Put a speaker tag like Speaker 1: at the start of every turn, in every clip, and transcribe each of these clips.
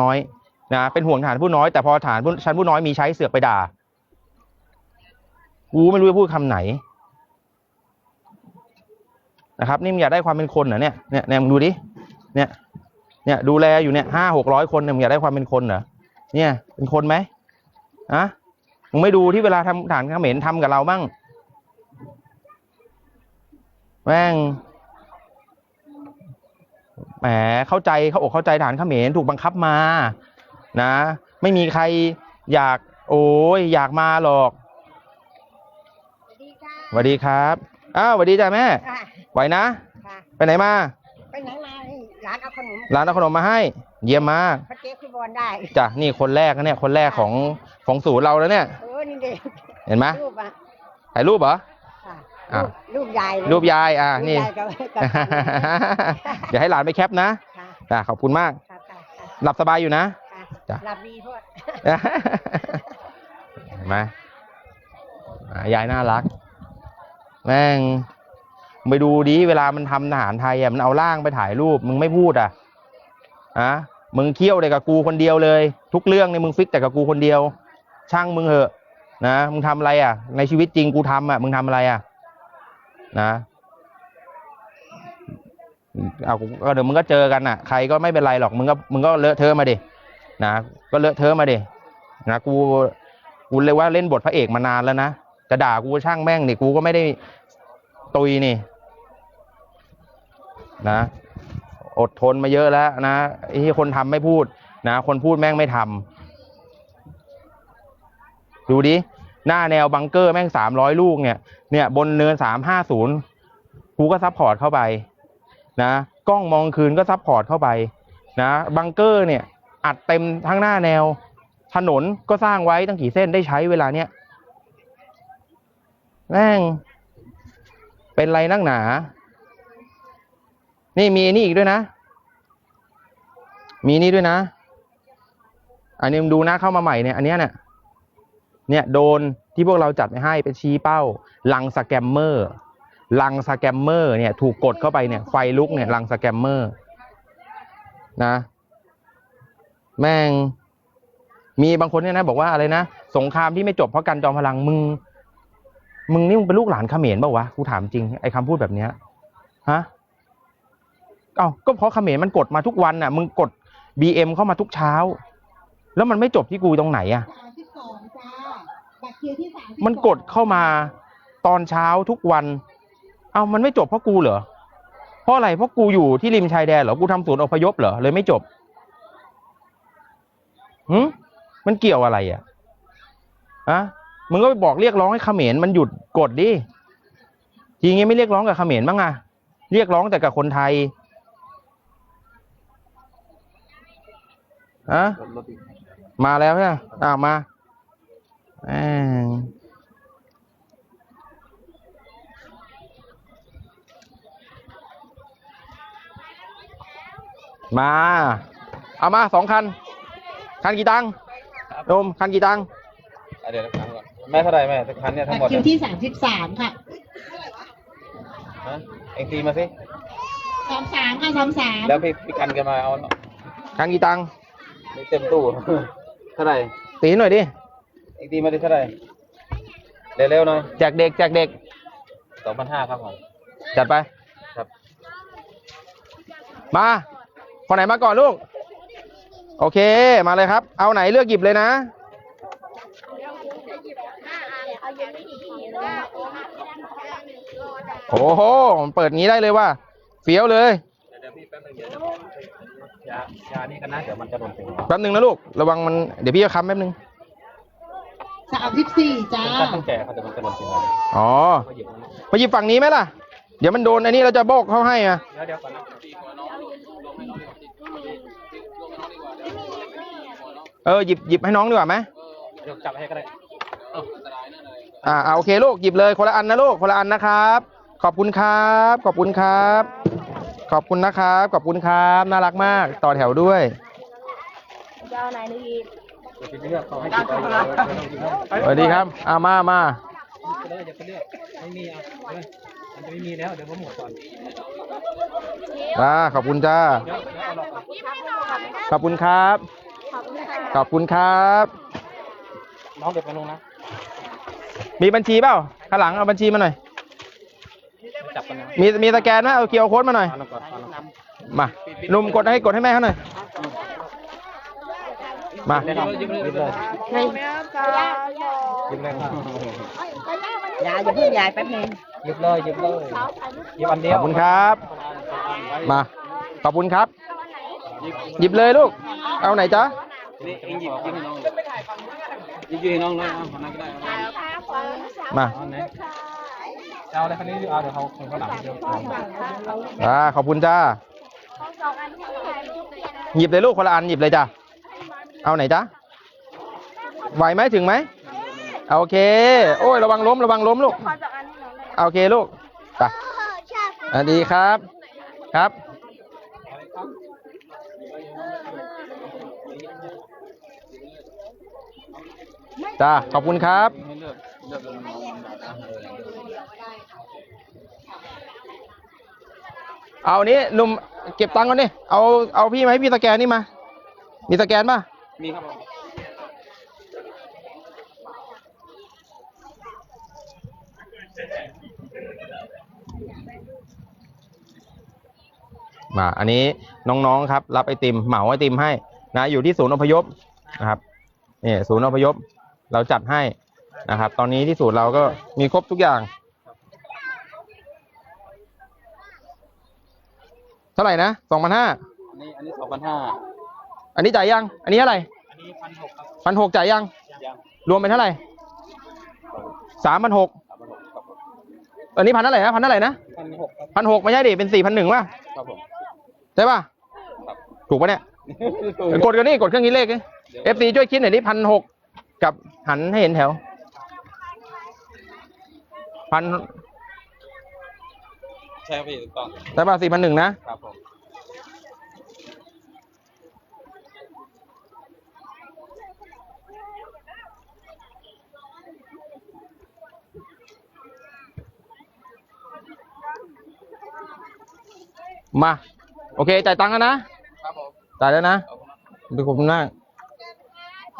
Speaker 1: น้อยนะเป็นห่วงทหารผู้น้อยแต่พอทหารผู้ชั้นผู้น้อยมีใช้เสือกไปด่ากูไม่รู้จะพูดคำไหนนะครับนี่มึงอยากได้ความเป็นคนเหรอเนี่ยเนี่ยเนี่ยมึงดูดิเนี่ยเนี่ยดูแลอยู่เนี่ยห้าหกร้อยคนเนี่ยมึงอยากได้ความเป็นคนเหรอเนี่ยเป็นคนไหมอะมึงไม่ดูที่เวลาทำฐานเขมรทำกับเราบ้างแม่ง แหมเข้าใจเขาอกเข้าใจฐานเขมรถูกบังคับมานะ ไม่มีใครอยาก โอ้ยอยากมาหรอก
Speaker 2: สวัสดีค่ะ
Speaker 1: สวัสดีครับอ้าวสวัสดีจ้ะแม่
Speaker 2: ค่ะ
Speaker 1: ไหวนะ
Speaker 2: ค่ะ
Speaker 1: ไปไหนมา
Speaker 2: ไปไหนมาร้านเอาขนม
Speaker 1: ร้านเอาขนมมาให้ เยี่ยมมาก
Speaker 2: พระเจ๊คือบอลได้
Speaker 1: จ้ะนี่คนแรกนะเนี่ยคนแรกของของศูนย์เราแล้วเนี่ย
Speaker 2: เออนี่เด็ก
Speaker 1: เห็นไหม
Speaker 2: รูปอะ
Speaker 1: ถ่ายรูปเหรอ
Speaker 2: ค่ะ
Speaker 1: อะ
Speaker 2: รูปรูปยายเลย
Speaker 1: รูปยายอะ
Speaker 2: รูป
Speaker 1: นี่
Speaker 2: ยายกับกับ
Speaker 1: เดี๋ยวให้หลานไปแคปนะ
Speaker 2: ค่ะ
Speaker 1: จ้ะขอบคุณมาก
Speaker 2: ค่ะค่ะค่ะ
Speaker 1: หลับสบายอยู่นะ
Speaker 2: ค่ะ
Speaker 1: จ้ะ
Speaker 2: หลับดีโทษ
Speaker 1: เห็นไหมอะยายน่ารัก แม่งไปดูดิเวลามันทำทหารไทยอะมันเอาร่างไปถ่ายรูป มึงไม่พูดอะอะมึงเคี่ยวแต่กับกูคนเดียวเลย ทุกเรื่องเนี่ยมึงฟิกแต่กับกูคนเดียว ช่างมึงเหอะ นะมึงทำอะไรอะ ในชีวิตจริงกูทำอะมึงทำอะไรอะ นะเอากูก็เดี๋ยวมึงก็เจอกันอะ ใครก็ไม่เป็นไรหรอกมึงก็มึงก็เลอะเทอะมาดินะก็เลอะเทอะมาดินะกูกูเลยว่าเล่นบทพระเอกมานานแล้วนะจะด่ากูช่างแม่งนี่กูก็ไม่ได้ตุยนี่ นะ อดทนมาเยอะแล้วนะไอ้ที่คนทำไม่พูด นะคนพูดแม่งไม่ทำดูดิ หน้าแนวบังเกอร์แม่งสามร้อยลูกเนี่ยเนี่ยบนเนินสามห้าศูนย์กูก็ซัพพอร์ตเข้าไปนะกล้องมองคืนก็ซัพพอร์ตเข้าไปนะบังเกอร์เนี่ยอัดเต็มทั้งหน้าแนว ถนนก็สร้างไว้ตั้งกี่เส้นได้ใช้เวลาเนี้ยแม่ง เป็นไรนักหนา นี่มีนี่อีกด้วยนะ มีนี่ด้วยนะ อันนี้มดูนะเข้ามาใหม่เนี่ย อันเนี้เนี่ย เนี่ยโดน ที่พวกเราจัดไปให้เป็นชี้เป้าลังสแกมเมอร์ลังสแกมเมอร์เนี่ยถูกกดเข้าไปเนี่ยไฟลุกเนี่ยลังสแกมเมอร์นะแม่งมีบางคนเนี่ยนะ บอกว่าอะไรนะสงครามที่ไม่จบเพราะการจอมพลังมึง มึงนี่มึงเป็นลูกหลานเขมรเปล่าวะกูถามจริงไอ้คำพูดแบบเนี้ยฮะเอ้าก็เพราะเขมรมันกดมาทุกวันน่ะ มึงกดบีเอ็มเข้ามาทุกเช้า แล้วมันไม่จบที่กูตรงไหนอะ
Speaker 2: คิวที่สาม
Speaker 1: มันกดเข้ามาตอนเช้าทุกวัน เอามันไม่จบเพราะกูเหรอ เพราะอะไรเพราะกูอยู่ที่ริมชายแดนเหรอ กูทำศูนย์อพยพเหรอ เลยไม่จบหืมมันเกี่ยวอะไรอะอะมึงก็ไปบอกเรียกร้องให้เขมรมันหยุดกดดิทีงี้ไม่เรียกร้องกับเขมรบ้างอะเรียกร้องแต่กับคนไทยอะมาแล้วใช่ไหมอ้าวมา ม่งมา เอามาสองคัน คันกี่ตังค์โยมคันกี่ตังค์
Speaker 3: อะเดี๋ยวถามก่อนแม่เท่าไหร่แม่ทุกคันเนี่ยทั้งหม
Speaker 2: บั
Speaker 3: ด
Speaker 2: ตรคิว
Speaker 3: เนี่ย
Speaker 2: ที่สามสิบสามค่ะ
Speaker 3: ฮะเอ็งตีมาสิ
Speaker 2: สามสามค่ะสามสาม
Speaker 3: แล้วพี่พี่กันกันมาเอา
Speaker 1: คันกี่ตังค์
Speaker 3: ไม่เต็มตู้เท่าไหร่
Speaker 1: ตีหน่อยดิ
Speaker 3: เอ็งตีมาดิเท่าไหร่เร็วๆหน่อย
Speaker 1: แจกเด็กแจกเด็ก
Speaker 3: สองพันห้าครับผม
Speaker 1: จัดไป
Speaker 3: ครับ
Speaker 1: มาคนไหนมาก่อนลูก โอเคมาเลยครับ เอาไหนเลือกหยิบเลยนะ โอ้โหเปิดงี้ได้เลยว่าเฟี้ยวเลย
Speaker 3: เดี๋ยวพี่แป๊บนึงเดี๋ยวยายานี่กันนะเดี๋ยวมันจะโดนถึง
Speaker 1: แป๊บนึงนะลูก ระวังมันเดี๋ยวพี่จะค้ำแป๊บนึง
Speaker 2: สามสิบสี่จ้า
Speaker 3: ถ้าต้องแก่เขาจะมันจะโดนถึงเรา
Speaker 1: อ๋อ
Speaker 3: ก็หยิบมัน
Speaker 1: มาหยิบฝั่งนี้ไหมล่ะ เดี๋ยวมันโดนอันนี้เราจะโบกเข้าให้อะ
Speaker 3: เดี๋ยวเดี๋ยวก่อนนะ
Speaker 1: เออหยิบหยิบให้น้องดีกว่าไหม
Speaker 3: เดี๋ยวจับให้ก็ได้
Speaker 1: อ่าอ่าโอเคลูกหยิบเลยคนละอันนะลูกคนละอันนะครับ ขอบคุณครับ ขอบคุณครับ ขอบคุณนะครับ ขอบคุณครับ น่ารักมาก ต่อแถวด้วย
Speaker 3: เดี๋ยวพี่เลือกเขาให้จิบเอาเลยไม่ต้องจิบเอา
Speaker 1: สวัสดีครับอ่ามามา
Speaker 3: ไปเลยอย่าไปเลือกไม่มีอะเอาเลยมันจะไม่มีแล้วเดี๋ยวผมหมดก่อน
Speaker 1: อ่าขอบคุณจ้า
Speaker 3: เดี๋ยวเดี๋ยวเอาหลอกก่อน
Speaker 1: ขอบคุณครับ ขอบคุณครับ
Speaker 3: น้องเด็กไปลงนะ
Speaker 1: มีบัญชีเปล่าข้างหลังเอาบัญชีมาหน่อย
Speaker 3: จับกันนะ
Speaker 1: มีมีสแกนไหมเอาเคียวโค้ดมาหน่อย
Speaker 3: เอาลงก่อนเอาลงก่อน
Speaker 1: มาหนุ่มกดให้กดให้แม่เขาหน่อย มา
Speaker 3: เลยครับยิ้มเลยยิ้มเลย
Speaker 2: ใช่ไหมจ้า
Speaker 3: ยิ้มเลยครับ
Speaker 2: ยายอย่าเพิ่งยายแป๊บนึง
Speaker 3: ยิ้มเลยยิ้มเลยยิ้มอันเดีย
Speaker 1: ข
Speaker 3: ว
Speaker 1: อบคุณครับ มา ขอบคุณครับ หยิบเลยลูก เอาไหนจ๊ะ
Speaker 3: นี่เองหยิบยิ้มให้น้องหยิบยิ้มให้น้องเลยเอาคนนั้นก็ได้เอา
Speaker 1: มา
Speaker 3: เอาไหนจะเอาอะไรคันนี้หรือเอาเดี๋ยวเขาคงเขาหลังเดียว
Speaker 1: อ่า ขอบคุณจ้า หยิบเลยลูกคนละอันหยิบเลยจ้ะ เอาไหนจ๊ะไหวไหมถึงไหมเอาโอเค โอ้ยระวังล้มระวังล้มลูกเอาโอเคลูกไปอันดีครับ ครับจ้าขอบคุณครับ
Speaker 3: เอกเลือกลงน้อง
Speaker 1: เอานี้หนุ่มเก็บตังค์ก่อนดิเอาเอาพี่มาให้พี่สแกนนี่มา มีสแกนป่ะ
Speaker 3: มีครับผม
Speaker 1: มาอันนี้น้องๆครับ รับไอติมเหมาไอติมให้นะอยู่ที่ศูนย์อพยพนะครับนี่ศูนย์อพยพเราจัดให้นะครับ ตอนนี้ที่ศูนย์เราก็มีครบทุกอย่าง เท่าไหร่นะสองพันห้า
Speaker 3: อันนี้อันนี้สองพันห้า
Speaker 1: อันนี้จ่ายยัง อันนี้เท่าไหร่
Speaker 3: อันนี้พันหกครับ
Speaker 1: พันหกจ่ายยัง
Speaker 3: ยัง
Speaker 1: รวมเป็นเท่าไหร่สามพันหก
Speaker 3: สามพันหกครับผม
Speaker 1: อันนี้พันเท่าไหร่นะพันเท่าไหร่นะ
Speaker 3: พันหกครับ
Speaker 1: พันหกไม่ใช่ดิเป็นสี่พันหนึ่งป่ะ
Speaker 3: ครับผม
Speaker 1: ใช่ป่ะ
Speaker 3: ครับ
Speaker 1: ถูกป่ะเนี่ยกดกันนี่กดเครื่องคิดเลขเอฟซีช่วยคิดหน่อยนี่พันหกกับหันให้เห็นแถวพัน
Speaker 3: ใช่ครับพี่ถูกต้อง
Speaker 1: ใช่ป่ะสี่พันหนึ่งนะครับ
Speaker 3: ผม
Speaker 1: มา โอเค จ่ายตังค์แล้วนะ ครับ
Speaker 3: ผม
Speaker 1: จ่ายแล้วนะ
Speaker 3: ขอบคุณครับ
Speaker 1: ดูขอบคุณมาก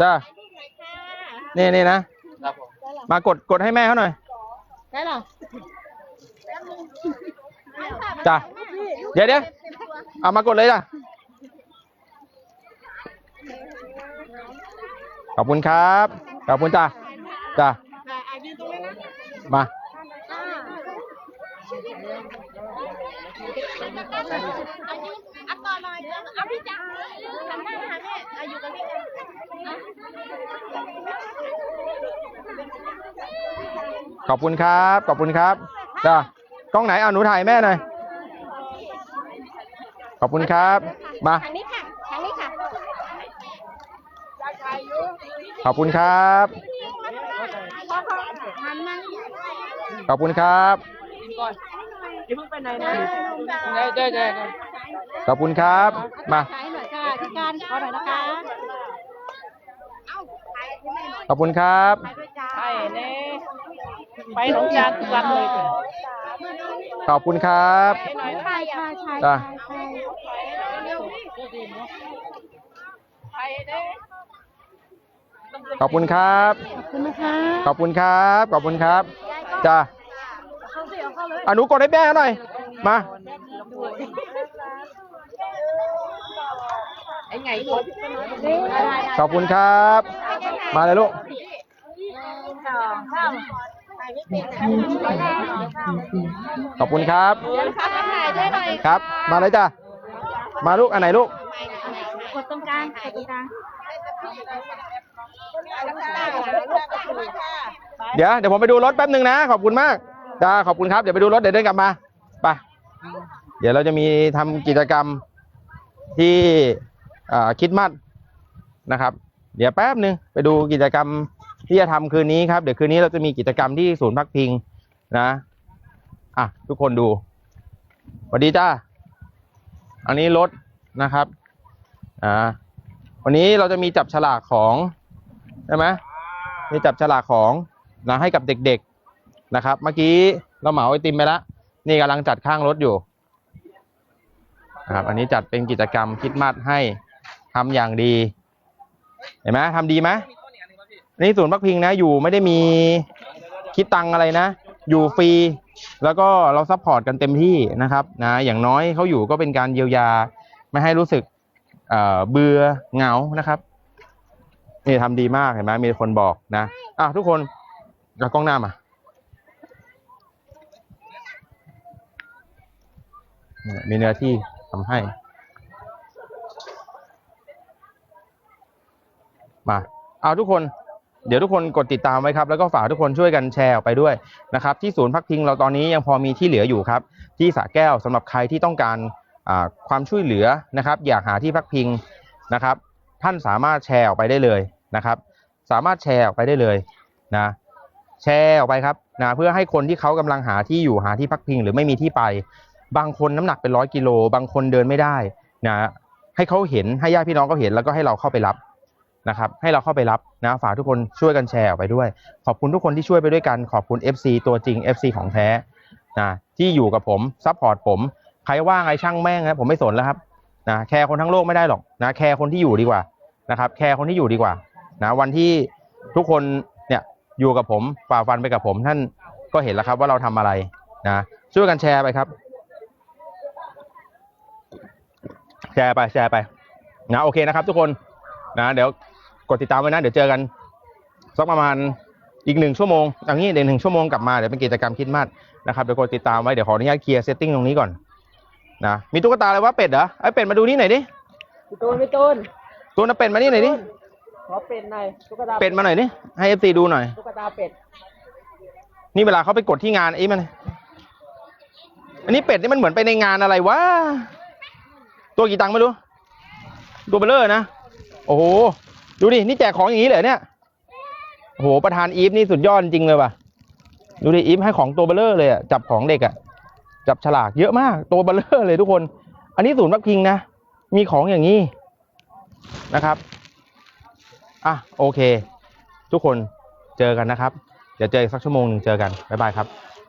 Speaker 1: จ้านี่นี่นะ ครับ
Speaker 3: ผม
Speaker 1: มากดกดให้แม่เขาหน่อย
Speaker 4: ได้หรอ
Speaker 1: จ้าเดี๋ยวเดี๋ยวเอามากดเลยจ้ะขอบคุณครับ ขอบคุณจ้าจ้ามา
Speaker 2: อักก่อนหน่อยเอาพี่จ๋าหันหน้ามาหาแม่อายุกับพี่จ๋า
Speaker 1: ขอบคุณครับ ขอบคุณครับจ้ากล้องไหนเอาหนูถ่ายแม่หน่อย ขอบคุณครับ มา
Speaker 2: ทางนี้ค่ะทางนี้ค่ะ
Speaker 1: ขอบคุณครับ
Speaker 2: หันมา
Speaker 1: ขอบคุณครับ
Speaker 2: อย่าเพิ่งไปไหนนะ
Speaker 3: ได้ได้ได้
Speaker 1: ขอบคุณครับ มา
Speaker 2: ถ่ายหน่อยค่ะที่การขอหน่อยนะคะ
Speaker 1: ขอบคุณครับ
Speaker 2: ใช่เน่ ไปหนองจานทุกวันเลย
Speaker 1: ขอบคุณครับ
Speaker 2: หน่อยถ่ายถ่ายถ่าย
Speaker 1: จ้า
Speaker 2: ไปเด้
Speaker 1: ขอบคุณครับ
Speaker 2: ขอบคุณนะคะ
Speaker 1: ขอบคุณครับ ขอบคุณครับจ้า
Speaker 2: เข้าสิเอาเข้าเลย
Speaker 1: อนุกดให้แม่หน่อย มา
Speaker 2: ไอ้ไงกด
Speaker 1: ขอบคุณครับ มาเลยลูก
Speaker 2: สองสาม
Speaker 1: ขอบคุณครับ
Speaker 2: เดี๋ยวค่ะถ่ายด้วยหน่อย
Speaker 1: ครับ มาเลยจ้ามาลูกอันไหนลูก
Speaker 2: กดตรงกลางกดตรงกลาง
Speaker 1: เดี๋ยวเดี๋ยวผมไปดูรถแป๊บหนึ่งนะ ขอบคุณมากจ้าขอบคุณครับเดี๋ยวไปดูรถเดี๋ยวเดินกลับมาไปเดี๋ยวเราจะมีทำกิจกรรมที่อ่าคิดมัดนะครับ เดี๋ยวแป๊บหนึ่งไปดูกิจกรรม ที่จะทำคืนนี้ครับ เดี๋ยวคืนนี้เราจะมีกิจกรรมที่ศูนย์พักพิงนะอะทุกคนดูสวัสดีจ้าอันนี้รถนะครับอ่าวันนี้เราจะมีจับฉลากของใช่ไหมมีจับฉลากของนะให้กับเด็กๆนะครับ เมื่อกี้เราเหมาไอติมไปแล้วนี่กำลังจัดข้างรถอยู่ครับอันนี้จัดเป็นกิจกรรมคิดมัดให้ทำอย่างดี เห็นไหมทำดีไหม นี่ศูนย์พักพิงนะอยู่ไม่ได้มีคิดตังอะไรนะ อยู่ฟรี แล้วก็เราซัพพอร์ตกันเต็มที่นะครับนะอย่างน้อยเขาอยู่ก็เป็นการเยียวยา ไม่ให้รู้สึกเเบื่อเหงานะครับนี่ทำดีมากเห็นไหมมีคนบอกนะอะทุกคนเอากล้องหน้ามาเมีเนื้อที่ทำให้ มา เอาทุกคน เดี๋ยวทุกคนกดติดตามไว้ครับ แล้วก็ฝากทุกคนช่วยกันแชร์ออกไปด้วยนะครับ ที่ศูนย์พักพิงเราตอนนี้ยังพอมีที่เหลืออยู่ครับ ที่สระแก้วสำหรับใครที่ต้องการความช่วยเหลือนะครับ อยากหาที่พักพิงนะครับ ท่านสามารถแชร์ออกไปได้เลยนะครับ สามารถแชร์ออกไปได้เลยนะแชร์ออกไปครับนะเพื่อให้คนที่เขากำลังหาที่อยู่หาที่พักพิง หรือไม่มีที่ไป บางคนน้ำหนักเป็นร้อยกิโลบางคนเดินไม่ได้นะให้เขาเห็นให้ญาติพี่น้องเขาเห็นแล้วก็ให้เราเข้าไปรับ นะครับให้เราเข้าไปรับนะฝากทุกคนช่วยกันแชร์ออกไปด้วย ขอบคุณทุกคนที่ช่วยไปด้วยกันขอบคุณ FC ตัวจริง FC ของแท้นะที่อยู่กับผมซัพพอร์ตผมใครว่าไงช่างแม่งนะผมไม่สนแล้วครับนะแคร์คนทั้งโลกไม่ได้หรอกนะแคร์คนที่อยู่ดีกว่านะครับแคร์คนที่อยู่ดีกว่านะวันที่ทุกคนเนี่ยอยู่กับผมฝ่าฟันไปกับผม ท่านก็เห็นแล้วครับว่าเราทำอะไรนะช่วยกันแชร์ไปครับ แชร์ไปแชร์ไปนะโอเคนะครับ ทุกคนนะเดี๋ยว กดติดตามไว้นะ เดี๋ยวเจอกันสักประมาณอีกหนึ่งชั่วโมงอย่างนี้เดี๋ยวหนึ่งชั่วโมงกลับมาเดี๋ยวเป็นกิจกรรมคิดมากนะครับเดี๋ยวกดติดตามไว้เดี๋ยวขออนุญาตเคลียร์เซตติ้งตรงนี้ก่อนนะมีตุ๊กตาอะไรวะเป็ดเหรอไอ้เป็ดมาดูนี่หน่อยดิ
Speaker 5: พี่ตูนพี่ตูน
Speaker 1: ตัวน่ะเป็ดมานี่หน่อยดิ
Speaker 5: ขอเป็ดหน่อยตุ๊กตา
Speaker 1: เป็ดมาหน่อยดิให้เอฟซีดูหน่อย
Speaker 5: ตุ๊กตาเป็ด
Speaker 1: นี่เวลาเขาไปกดที่งานไอ้มันอันนี้เป็ดนี่มันเหมือนไปในงานอะไรวะตัวกี่ตังค์ไม่รู้ตัวเบลเลอร์นะโอ้โห ดูดิ นี่แจกของอย่างนี้เลยเนี่ยโอ้โหประธานอีฟนี่สุดยอดจริงเลยว่ะ ดูดิอีฟให้ของตัวเบลเลอร์เลยอะจับของเด็กอะจับฉลากเยอะมากตัวเบลเลอร์เลยทุกคน อันนี้ศูนย์พักพิงนะ มีของอย่างนี้นะครับ อะโอเค ทุกคนเจอกันนะครับ เดี๋ยวเจออีกสักชั่วโมงหนึ่งเจอกัน บ๊ายบายครับ